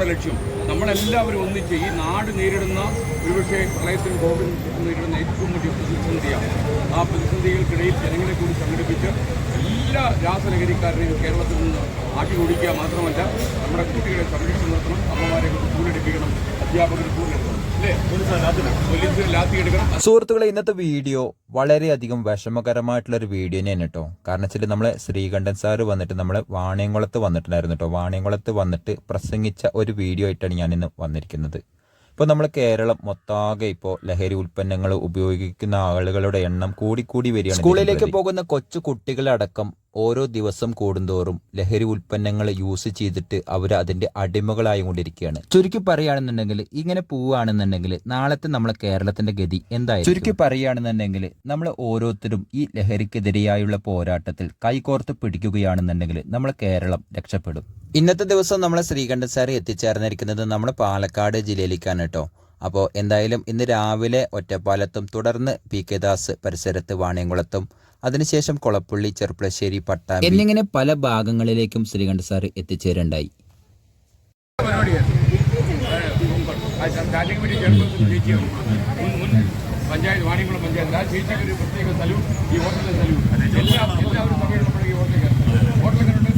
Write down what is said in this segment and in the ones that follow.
നമ്മുടെ ലക്ഷ്യം. നമ്മളെല്ലാവരും ഒന്നിച്ച് ഈ നാട് നേരിടുന്ന ഒരുപക്ഷെ പ്രളയത്തിനും കോവിഡ് നേരിടുന്ന ഏറ്റവും വലിയ പ്രതിസന്ധിയാണ്. ആ പ്രതിസന്ധികൾക്കിടയിൽ ജനങ്ങളെ കൂടി സംഘടിപ്പിച്ച് എല്ലാ രാസലഹരിക്കാരനെയും കേരളത്തിൽ നിന്ന് ആട്ടി ഓടിക്കുക മാത്രമല്ല നമ്മുടെ കുട്ടികളെ സംരക്ഷിച്ച് നിർത്തണം അമ്മമാരെ സ്കൂളെടുപ്പിക്കണം അധ്യാപകർ സ്കൂളെടുക്കണം സുഹൃത്തുക്കളെ ഇന്നത്തെ വീഡിയോ വളരെയധികം വിഷമകരമായിട്ടുള്ള ഒരു വീഡിയോ തന്നെയാണ് കേട്ടോ. കാരണം വെച്ചാൽ നമ്മളെ ശ്രീകണ്ഠൻ സാറ് വന്നിട്ട് നമ്മളെ വാണിയംകുളത്ത് വന്നിട്ടുണ്ടായിരുന്നു കേട്ടോ. വാണിയംകുളത്ത് വന്നിട്ട് പ്രസംഗിച്ച ഒരു വീഡിയോ ആയിട്ടാണ് ഞാൻ ഇന്ന് വന്നിരിക്കുന്നത്. ഇപ്പോൾ നമ്മൾ കേരളം മൊത്താകെ ഇപ്പോൾ ലഹരി ഉൽപ്പന്നങ്ങൾ ഉപയോഗിക്കുന്ന ആളുകളുടെ എണ്ണം കൂടിക്കൂടി വരികയാണ് സ്കൂളിലേക്ക് പോകുന്ന കൊച്ചു കുട്ടികളടക്കം ഓരോ ദിവസം കൂടുന്തോറും ലഹരി ഉൽപ്പന്നങ്ങൾ യൂസ് ചെയ്തിട്ട് അവർ അതിന്റെ അടിമകളായി കൊണ്ടിരിക്കുകയാണ്. ചുരുക്കി പറയുകയാണെന്നുണ്ടെങ്കിൽ ഇങ്ങനെ പോവുകയാണെന്നുണ്ടെങ്കിൽ നാളത്തെ നമ്മളെ കേരളത്തിന്റെ ഗതി എന്തായാലും ചുരുക്കി പറയുകയാണെന്നുണ്ടെങ്കിൽ നമ്മൾ ഓരോരുത്തരും ഈ ലഹരിക്കെതിരെയായുള്ള പോരാട്ടത്തിൽ കൈകോർത്ത് പിടിക്കുകയാണെന്നുണ്ടെങ്കിൽ നമ്മളെ കേരളം രക്ഷപ്പെടും. ഇന്നത്തെ ദിവസം നമ്മളെ ശ്രീകണ്ഠൻ സാർ എത്തിച്ചേർന്നിരിക്കുന്നത് നമ്മുടെ പാലക്കാട് ജില്ലയിലേക്കാണ് കേട്ടോ. അപ്പോൾ എന്തായാലും ഇന്ന് രാവിലെ ഒറ്റപ്പാലത്തും തുടർന്ന് പി കെ ദാസ് പരിസരത്ത് വാണിയംകുളത്തും. അതിനുശേഷം കൊളപ്പള്ളി ചെർപ്പളശ്ശേരി പട്ടാമ്പി. എന്നിങ്ങനെ പല ഭാഗങ്ങളിലേക്കും ശ്രീകണ്ഠ സാർ എത്തിച്ചേരുണ്ടായി. പഞ്ചായത്ത് വാണിയംകുളം പഞ്ചായത്ത്. ആ ചേച്ചിക്ക് ഒരു പ്രത്യേക സ്ഥലവും ഈ ഹോട്ടലിലെ സല്യൂട്ട് എല്ലാം എല്ലാവരും പങ്കെടുക്കുമ്പോഴേക്കും ഈ ഹോട്ടലിൽ ഹോട്ടലുകളുണ്ട്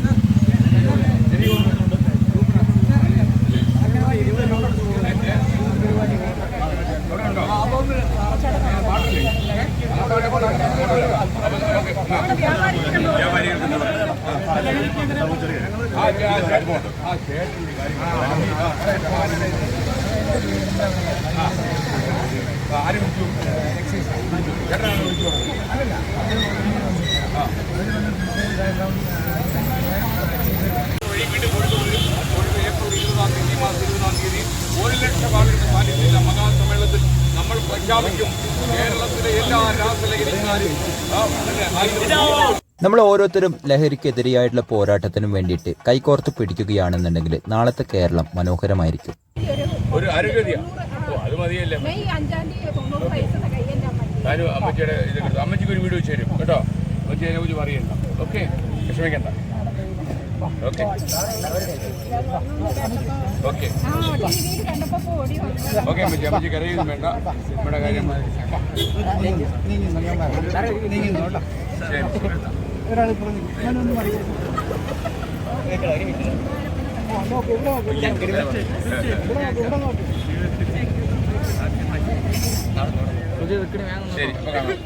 ആ ചേട്ടൻ ആ ചേട്ടന്റെ ആരും വിളിച്ചു ചേട്ടനാണ് വിളിച്ചു ഏപ്രിൽ കേരളത്തിലെ എല്ലാ രാസലഹരിക്കാരും. നമ്മൾ ഓരോരുത്തരും ലഹരിക്കെതിരെയായിട്ടുള്ള പോരാട്ടത്തിനും വേണ്ടിയിട്ട് കൈകോർത്ത് പിടിക്കുകയാണെന്നുണ്ടെങ്കിൽ നാളത്തെ കേരളം മനോഹരമായിരിക്കും. ഒരു അത് മതിയല്ലേ. ഞാനും അമ്മച്ചിയുടെ ഇത് കിട്ടും. അമ്മച്ചിക്ക് ഒരു വീട് വെച്ച് തരും. കേട്ടോ? അമ്മച്ചി അതിനെ കുറിച്ച് പറയണ്ട. ഓക്കെ? വിഷമിക്കണ്ട. ഓക്കെ? ഓക്കെ ഓക്കെ അമ്മച്ചി അമ്മച്ചി കരയൊന്നും വേണ്ട. നമ്മുടെ കാര്യം ശരി കാണാം.